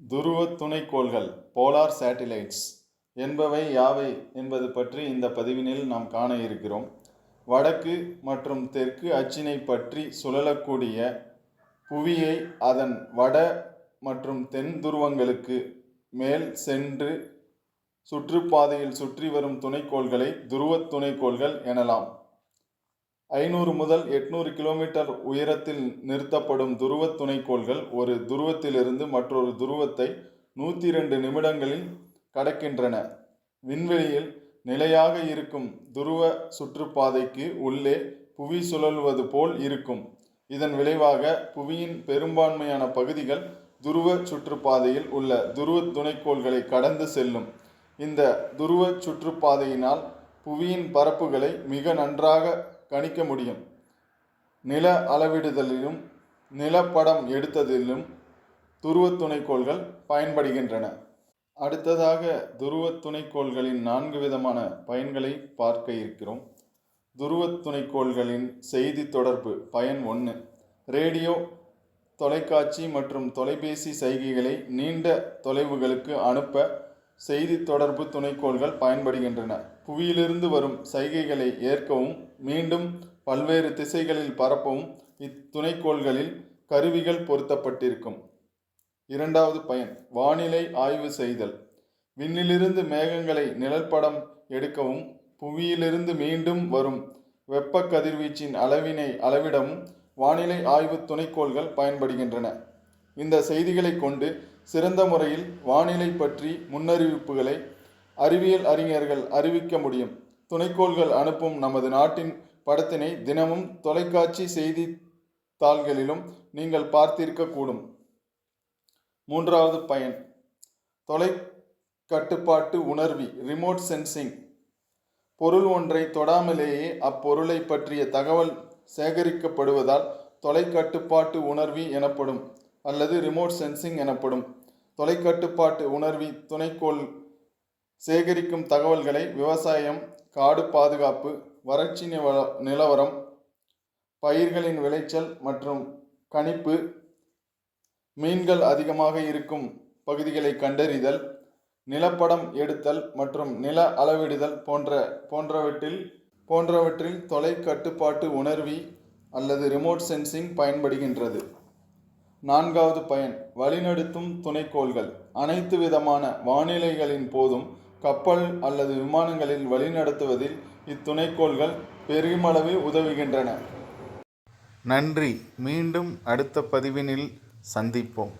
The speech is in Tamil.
துருவ துணைக்கோள்கள் போலார் சேட்டிலைட்ஸ் என்பவை யாவை என்பது பற்றி இந்த பதிவினில் நாம் காண இருக்கிறோம். வடக்கு மற்றும் தெற்கு அச்சினை பற்றி சுழலக்கூடிய புவியை அதன் வட மற்றும் தென் துருவங்களுக்கு மேல் சென்று சுற்றுப்பாதையில் சுற்றி வரும் துணைக்கோள்களை துருவத் துணைக்கோள்கள் எனலாம். ஐநூறு முதல் எட்நூறு கிலோமீட்டர் உயரத்தில் நிறுத்தப்படும் துருவத் துணைக்கோள்கள் ஒரு துருவத்திலிருந்து மற்றொரு துருவத்தை நூற்றி ரெண்டு நிமிடங்களில் கடக்கின்றன. விண்வெளியில் நிலையாக இருக்கும் துருவ சுற்றுப்பாதைக்கு உள்ளே புவி சுழல்வது போல் இருக்கும். இதன் விளைவாக புவியின் பெரும்பான்மையான பகுதிகள் துருவ சுற்றுப்பாதையில் உள்ள துருவ துணைக்கோள்களை கடந்து செல்லும். இந்த துருவ சுற்றுப்பாதையினால் புவியின் பரப்புகளை மிக நன்றாக கணிக்க முடியும். நில அளவிடுதலிலும் நிலப்படம் எடுத்ததிலும் துருவ துணைக்கோள்கள் பயன்படுகின்றன. அடுத்ததாக துருவ துணைக்கோள்களின் நான்கு விதமான பயன்களை பார்க்க இருக்கிறோம். துருவ துணைக்கோள்களின் செய்தி தொடர்பு பயன் ஒன்று ரேடியோ தொலைக்காட்சி மற்றும் தொலைபேசி சைகைகளை நீண்ட தொலைவுகளுக்கு அனுப்ப செய்தி தொடர்பு துணைக்கோள்கள் பயன்படுகின்றன. புவியிலிருந்து வரும் சைகைகளை ஏற்கவும் மீண்டும் பல்வேறு திசைகளில் பரப்பவும் இத்துணைக்கோள்களில் கருவிகள் பொருத்தப்பட்டிருக்கும். இரண்டாவது பயன் வானிலை ஆய்வு செய்தல். விண்ணிலிருந்து மேகங்களை நிழற்படம் எடுக்கவும் புவியிலிருந்து மீண்டும் வரும் வெப்ப கதிர்வீச்சின் அளவினை அளவிடவும் வானிலை ஆய்வு துணைக்கோள்கள் பயன்படுகின்றன. இந்த செய்திகளை கொண்டு சிறந்த முறையில் வானிலை பற்றி முன்னறிவிப்புகளை அறிவியல் அறிஞர்கள் அறிவிக்க முடியும். துணைக்கோள்கள் அனுப்பும் நமது நாட்டின் படத்தினை தினமும் தொலைக்காட்சி செய்தித்தாள்களிலும் நீங்கள் பார்த்திருக்கக்கூடும். மூன்றாவது பயன். தொலை கட்டுப்பாட்டு உணர்வி ரிமோட் சென்சிங் பொருள் ஒன்றை தொடாமலேயே அப்பொருளை பற்றிய தகவல் சேகரிக்கப்படுவதால் தொலைக்கட்டுப்பாட்டு உணர்வி எனப்படும். அல்லது ரிமோட் சென்சிங் எனப்படும். தொலைக்கட்டுப்பாட்டு உணர்வி துணைக்கோள் சேகரிக்கும் தகவல்களை விவசாயம் காடு பாதுகாப்பு வறட்சி நில நிலவரம் பயிர்களின் விளைச்சல் மற்றும் கணிப்பு மீன்கள் அதிகமாக இருக்கும் பகுதிகளை கண்டறிதல் நிலப்படம் எடுத்தல் மற்றும் நில அளவிடுதல் போன்ற போன்றவற்றில் போன்றவற்றில் தொலை கட்டுப்பாட்டு உணர்வி அல்லது ரிமோட் சென்சிங் பயன்படுகின்றது. நான்காவது பயன் வழிநடத்தும் துணைக்கோள்கள். அனைத்து விதமான வானிலைகளின் போதும் கப்பல் அல்லது விமானங்களில் வழிநடத்துவதில் இத்துணைக்கோள்கள் பெருமளவில் உதவுகின்றன. நன்றி. மீண்டும் அடுத்த பதிவினில் சந்திப்போம்.